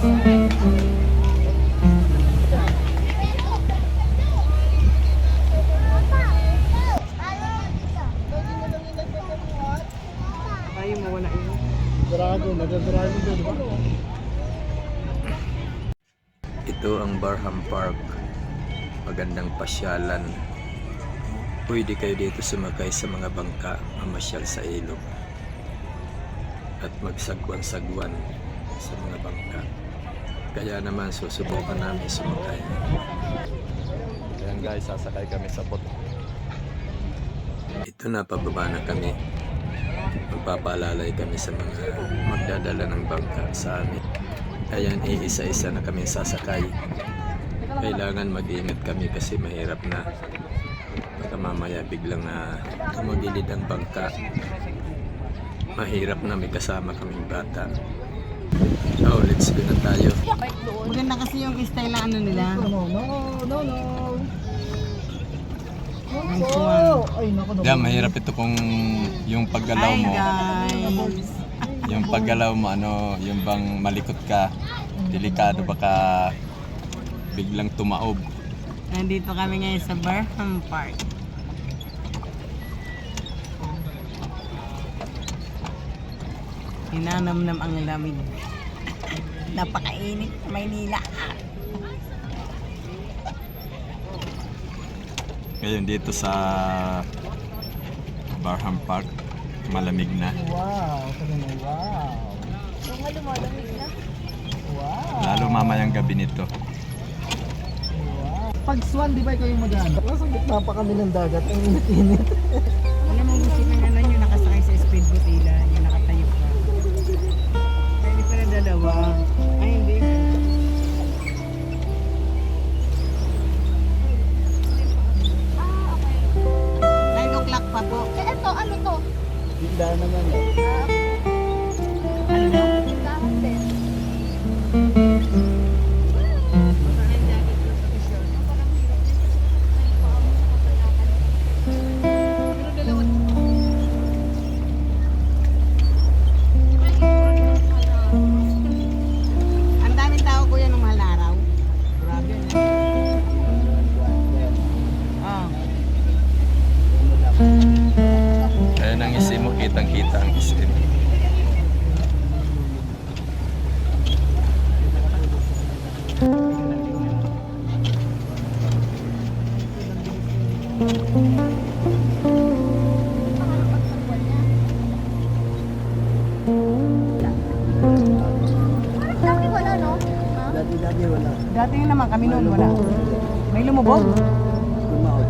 Ito ang Barham Park. Magandang pasyalan. Pwede kayo dito sumakay sa mga bangka, mamasyal sa ilog. At magsagwan-sagwan sa mga bangka. Kaya naman susubukan namin sumakay. Ayan guys, sasakay kami sa boat. Ito na, pababa na kami. Magpapalalay kami sa mga magdadala ng bangka sa amin. Ayan, iisa-isa na kami sasakay. Kailangan mag-ingat kami kasi mahirap na. Baka mamaya biglang na tumagilid ang bangka. Mahirap na may kasama kaming bata. So, let's go na tayo. Maganda kasi yung style na ano nila. No, no, no, no. One. Ay, naku, naku. Yeah, mahirap ito kung yung paggalaw Hi mo. guys. Yung paggalaw mo, ano, yung bang malikot ka, delikado baka biglang tumaob. Nandito kami ngayon sa Barham Park. Hinanamnam ang lamig. Napakainit sa Maynila. Ngayon dito sa Barham Park, malamig na. Wow, mo, wow. Wow. Lalo mamayang gabi nito. Wow. Pag swan, di ba ikaw yung magaan? Nasa gitna pa kami ng dagat, ang init-init. Alam mo gusto ng ano yung nakasakay sa speedboat nila, yung nakatayo Gitna naman eh. Ano mo? Tindahan din. Kitang-kita ang isim. Dati wala, no? Ha? Dati-dati wala. Dati naman kami noon wala. May lumubog. Lumahot.